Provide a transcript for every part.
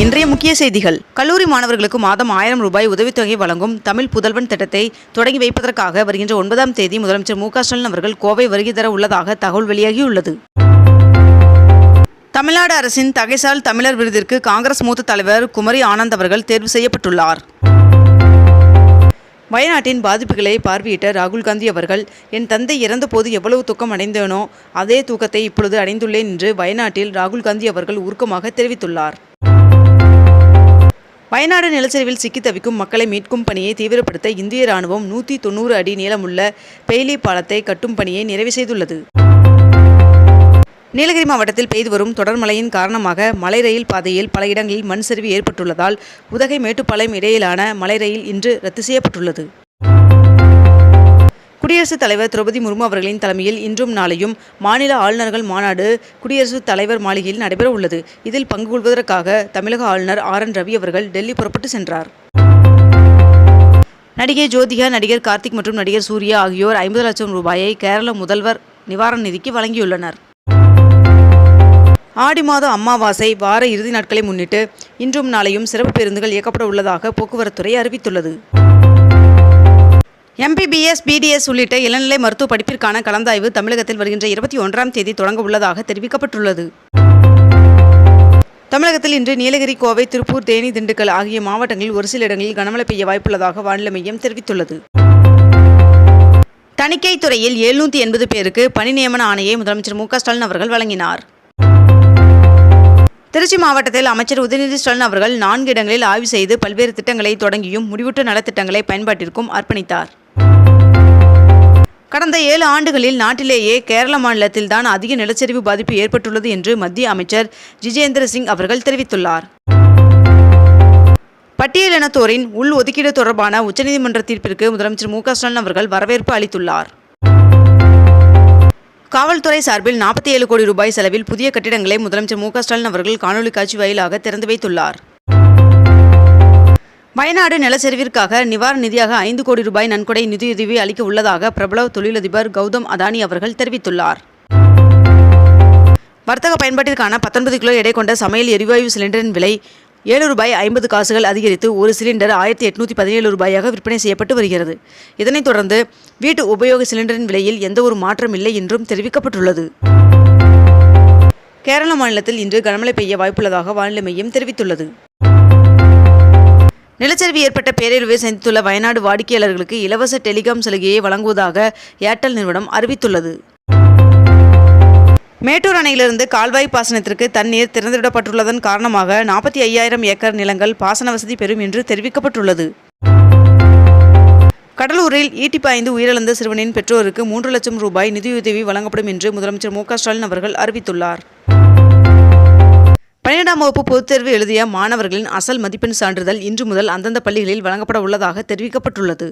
இன்றைய முக்கிய செய்திகள். கல்லூரி மாணவர்களுக்கு மாதம் ஆயிரம் ரூபாய் உதவித்தொகை வழங்கும் தமிழ் புதல்வன் திட்டத்தை தொடங்கி வைப்பதற்காக வருகின்ற ஒன்பதாம் தேதி முதலமைச்சர் மு க ஸ்டாலின் அவர்கள் கோவை வருகை தர உள்ளதாக தகவல் வெளியாகியுள்ளது. தமிழ்நாடு அரசின் தகைசால் தமிழர் விருதிற்கு காங்கிரஸ் மூத்த தலைவர் குமரி ஆனந்த் அவர்கள் தேர்வு செய்யப்பட்டுள்ளார். வயநாட்டின் பாதிப்புகளை பார்வையிட்ட ராகுல் காந்தி அவர்கள் என் தந்தை இறந்தபோது எவ்வளவு துக்கம் அடைந்தேனோ அதே தூக்கத்தை இப்பொழுது அடைந்துள்ளேன் என்று வயநாட்டில் ராகுல் காந்தி அவர்கள் உருக்கமாக தெரிவித்துள்ளார். வயநாடு நிலச்சரிவில் சிக்கி தவிக்கும் மக்களை மீட்கும் பணியை தீவிரப்படுத்த இந்திய ராணுவம் நூற்றி தொண்ணூறு அடி நீளமுள்ள பெய்லி பாலத்தை கட்டும் பணியை நிறைவு செய்துள்ளது. நீலகிரி மாவட்டத்தில் பெய்து வரும் தொடர் மழையின் காரணமாக மலை ரயில் பாதையில் பல இடங்களில் மண் சரிவு ஏற்பட்டுள்ளதால் உதகை மேட்டுப்பாளையம் இடையிலான மலை ரயில் இன்று ரத்து செய்யப்பட்டுள்ளது. குடியரசுத் தலைவர் திரௌபதி முர்மு அவர்களின் தலைமையில் இன்றும் நாளையும் மாநில ஆளுநர்கள் மாநாடு குடியரசுத் தலைவர் மாளிகையில் நடைபெற உள்ளது இதில் பங்கு கொள்வதற்காக தமிழக ஆளுநர் ஆர் என் ரவி அவர்கள் டெல்லி புறப்பட்டு சென்றார். நடிகை ஜோதிகா நடிகர் கார்த்திக் மற்றும் நடிகர் சூர்யா ஆகியோர் ஐம்பது லட்சம் ரூபாயை கேரள முதல்வர் நிவாரண நிதிக்கு வழங்கியுள்ளனர். ஆடி மாத அமாவாசை வார இறுதி நாட்களை முன்னிட்டு இன்றும் நாளையும் சிறப்பு பேருந்துகள் இயக்கப்பட உள்ளதாக போக்குவரத்துறை அறிவித்துள்ளது. எம்பிபிஎஸ் பிடிஎஸ் உள்ளிட்ட இளநிலை மருத்துவ படிப்பிற்கான கலந்தாய்வு தமிழகத்தில் வருகின்ற இருபத்தி ஒன்றாம் தேதி தொடங்க உள்ளதாக தெரிவிக்கப்பட்டுள்ளது. தமிழகத்தில் இன்று நீலகிரி கோவை திருப்பூர் தேனி திண்டுக்கல் ஆகிய மாவட்டங்களில் ஒரு சில இடங்களில் கனமழை பெய்ய வாய்ப்புள்ளதாக வானிலை மையம் தெரிவித்துள்ளது. தணிக்கை துறையில் எழுநூற்றி எண்பது பேருக்கு பணி நியமன ஆணையை முதலமைச்சர் மு ஸ்டாலின் அவர்கள் வழங்கினார். திருச்சி மாவட்டத்தில் அமைச்சர் உதயநிதி ஸ்டாலின் அவர்கள் நான்கு இடங்களில் ஆய்வு செய்து பல்வேறு திட்டங்களை தொடங்கியும் முடிவுற்ற நலத்திட்டங்களை பயன்பாட்டிற்கும் அர்ப்பணித்தார். கடந்த ஏழு ஆண்டுகளில் நாட்டிலேயே கேரள மாநிலத்தில்தான் அதிக நிலச்சரிவு பாதிப்பு ஏற்பட்டுள்ளது என்று மத்திய அமைச்சர் ஜிஜேந்திர சிங் அவர்கள் தெரிவித்துள்ளார். பட்டியலினத்தோரின் உள் ஒதுக்கீடு தொடர்பான உச்சநீதிமன்ற தீர்ப்பிற்கு முதலமைச்சர் மு க ஸ்டாலின் அவர்கள் வரவேற்பு அளித்துள்ளார். காவல்துறை சார்பில் நாற்பத்தி ஏழு கோடி ரூபாய் செலவில் புதிய கட்டிடங்களை முதலமைச்சர் மு க ஸ்டாலின் அவர்கள் காணொலி காட்சி வாயிலாக திறந்து வைத்துள்ளார். வயநாடு நிலச்சரிவிற்காக நிவாரண நிதியாக ஐந்து கோடி ரூபாய் நன்கொடை நிதியுதவி அளிக்க உள்ளதாக பிரபல தொழிலதிபர் கௌதம் அதானி அவர்கள் தெரிவித்துள்ளார். வர்த்தக பயன்பாட்டிற்கான பத்தொன்பது கிலோ எடை கொண்ட சமையல் எரிவாயு சிலிண்டரின் விலை ஏழு ரூபாய் ஐம்பது காசுகள் அதிகரித்து ஒரு சிலிண்டர் ஆயிரத்தி எட்நூற்றி பதினேழு ரூபாயாக விற்பனை செய்யப்பட்டு வருகிறது. இதனைத் தொடர்ந்து வீட்டு உபயோக சிலிண்டரின் விலையில் எந்த ஒரு மாற்றம் இல்லை என்றும் தெரிவிக்கப்பட்டுள்ளது. கேரள மாநிலத்தில் இன்று கனமழை பெய்ய வாய்ப்புள்ளதாக வானிலை மையம் தெரிவித்துள்ளது. நிலச்சரிவு ஏற்பட்ட பேரழிவை சந்தித்துள்ள வயநாடு வாடிக்கையாளர்களுக்கு இலவச டெலிகாம் சலுகையை வழங்குவதாக ஏர்டெல் நிறுவனம் அறிவித்துள்ளது. மேட்டூர் அணையிலிருந்து கால்வாய் பாசனத்திற்கு தண்ணீர் திறந்துவிடப்பட்டுள்ளதன் காரணமாக நாற்பத்தி ஐயாயிரம் ஏக்கர் நிலங்கள் பாசன வசதி பெறும் என்று தெரிவிக்கப்பட்டுள்ளது. கடலூரில் ஈட்டி பாய்ந்து உயிரிழந்த சிறுவனின் பெற்றோருக்கு மூன்று லட்சம் ரூபாய் நிதியுதவி வழங்கப்படும் என்று முதலமைச்சர் மு க ஸ்டாலின் அவர்கள் அறிவித்துள்ளார். பன்னிரெண்டாம் வகுப்பு பொதுத் தேர்வு எழுதிய மாணவர்களின் அசல் மதிப்பெண் சான்றிதழ் இன்று முதல் அந்தந்த பள்ளிகளில் வழங்கப்பட உள்ளதாக தெரிவிக்கப்பட்டுள்ளது.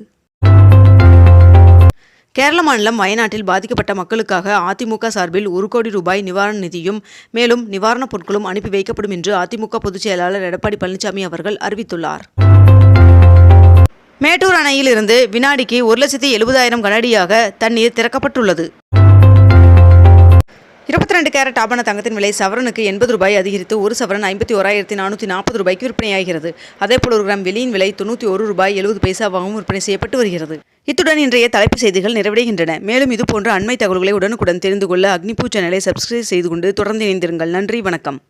கேரள மாநிலம் வயநாட்டில் பாதிக்கப்பட்ட மக்களுக்காக அதிமுக சார்பில் ஒரு கோடி ரூபாய் நிவாரண நிதியும் மேலும் நிவாரணப் பொருட்களும் அனுப்பி வைக்கப்படும் என்று அதிமுக பொதுச் செயலாளர் எடப்பாடி பழனிசாமி அவர்கள் அறிவித்துள்ளார். மேட்டூர் அணையில் இருந்து வினாடிக்கு ஒரு லட்சத்தி எழுபதாயிரம் கனஅடியாக தண்ணீர் திறக்கப்பட்டுள்ளது. இருபத்தி ரெண்டு கேரட் ஆபண தங்கத்தின் விலை சவரனுக்கு எண்பது ரூபாய் அதிகரித்து ஒரு சவரன் ஐம்பத்தி ஓராயிரத்தி நானூற்றி நாற்பது ரூபாய்க்கு விற்பனையாகிறது அதேபோல் ஒரு கிராம் வெளியின் விலை தொண்ணூற்றி ஒரு ரூபாய் எழுபது பைசாவாகவும் விற்பனை செய்யப்பட்டு வருகிறது. இத்துடன் இன்றைய தலைப்பு செய்திகள் நிறைவடைகின்றன. மேலும் இதுபோன்ற அண்மை தகவல்களை உடனுக்குடன் தெரிந்து கொள்ள அக்னிபூ சேனலை சப்ஸ்கிரைப் செய்து கொண்டு தொடர்ந்து இணைந்திருங்கள். நன்றி வணக்கம்.